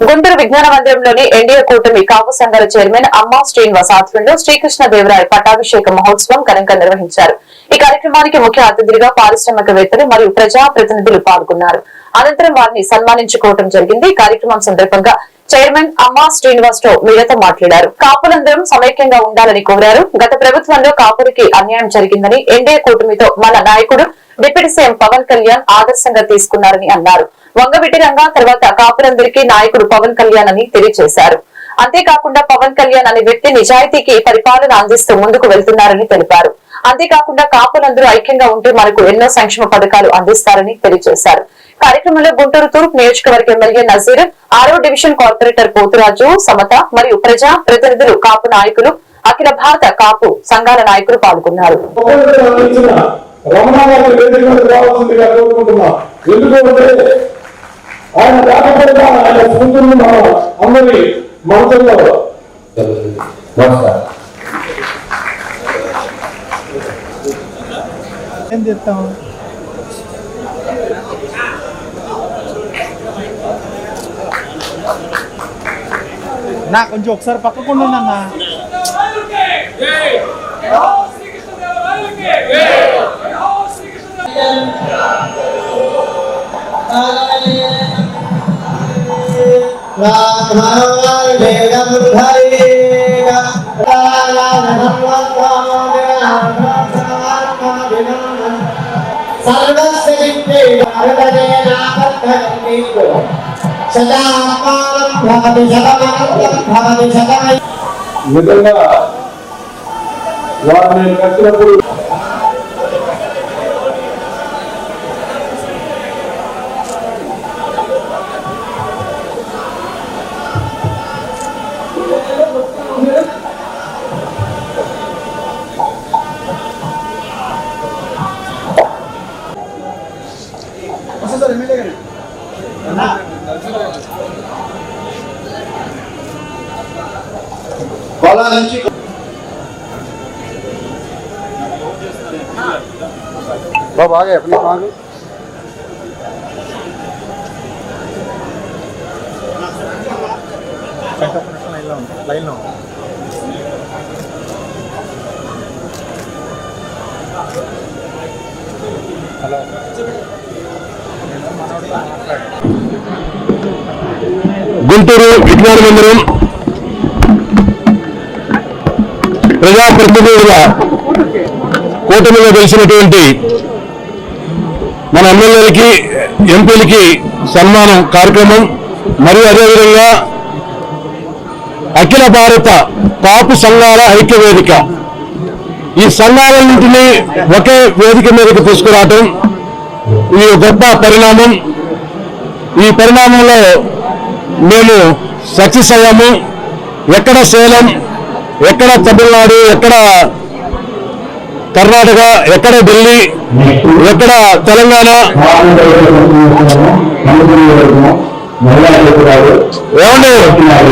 గుంటూరు విజ్ఞాన మందిరంలోని ఎన్డీఏ కూటమి కాపు సంఘాల చైర్మన్ అమ్మా శ్రీనివాస్ ఆధ్వర్యంలో శ్రీకృష్ణ దేవరాయ పట్టాభిషేక మహోత్సవం ఘనంగా నిర్వహించారు. ఈ కార్యక్రమానికి ముఖ్య అతిథులుగా పారిశ్రామికవేత్తలు మరియు ప్రజా ప్రతినిధులు పాల్గొన్నారు. అనంతరం వారిని సన్మానించుకోవడం జరిగింది. కార్యక్రమం సందర్భంగా చైర్మన్ అమ్మా శ్రీనివాస్తో మీడియాతో మాట్లాడారు. కాపులందరం సమైక్యంగా ఉండాలని కోరారు. గత ప్రభుత్వంలో కాపురికి అన్యాయం జరిగిందని ఎన్డీఏ కూటమితో మన నాయకుడు డిప్యూటీ సీఎం పవన్ కళ్యాణ్ ఆదర్శంగా తీసుకున్నారని అన్నారు. వంగవిటి రంగా తర్వాత కాపులందరికీ నాయకుడు పవన్ కళ్యాణ్ అని తెలియజేశారు. అంతేకాకుండా పవన్ కళ్యాణ్ అనే వ్యక్తి నిజాయితీకి పరిపాలన అందిస్తూ ముందుకు వెళ్తున్నారని తెలిపారు. అంతేకాకుండా కాపులందరూ ఐక్యంగా ఉంటే మనకు ఎన్నో సంక్షేమ పథకాలు అందిస్తారని తెలియజేశారు. కార్యక్రమంలో గుంటూరు తూర్పు నియోజకవర్గ ఎమ్మెల్యే నజీర్ ఆరో డివిజన్ కార్పొరేటర్ పోతురాజు సమత మరియు ప్రజా ప్రతినిధులు కాపు నాయకులు అఖిల భారత కాపు సంఘాల నాయకులు పాల్గొన్నారు. రమణ గారి వేదిక మీద రావాల్సిందిగా కోరుకుంటున్నా. ఎందుకంటే ఆయన రాకపోయినా ఆయన స్మృతులు మన అందరి మనసుల్లో నమస్కారం ఏం చెప్తాం నా కొంచెం ఒకసారి పక్కకుండా ఉన్నా సదా ఈ విధంగా వారు నేను కట్టినప్పుడు పొలా నుంచి బాగా ఎప్పుడు బాగు లైన్లో లైన్లో హలో గుంటూరు విజ్ఞాన మందిరం ప్రజాప్రతినిధులుగా కూటమిలో కలిసినటువంటి మన ఎమ్మెల్యేలకి ఎంపీలకి సన్మానం కార్యక్రమం. మరియు అదేవిధంగా అఖిల భారత కాపు సంఘాల ఐక్య వేదిక ఈ సంఘాలన్నింటినీ ఒకే వేదిక మీదకి తీసుకురావటం ఈ గొప్ప పరిణామం ఈ పరిణామంలో మేము సక్సెస్ అయ్యాము. ఎక్కడ సేలం ఎక్కడ తమిళనాడు ఎక్కడ కర్ణాటక ఎక్కడ ఢిల్లీ ఎక్కడ తెలంగాణ. ఏమండి?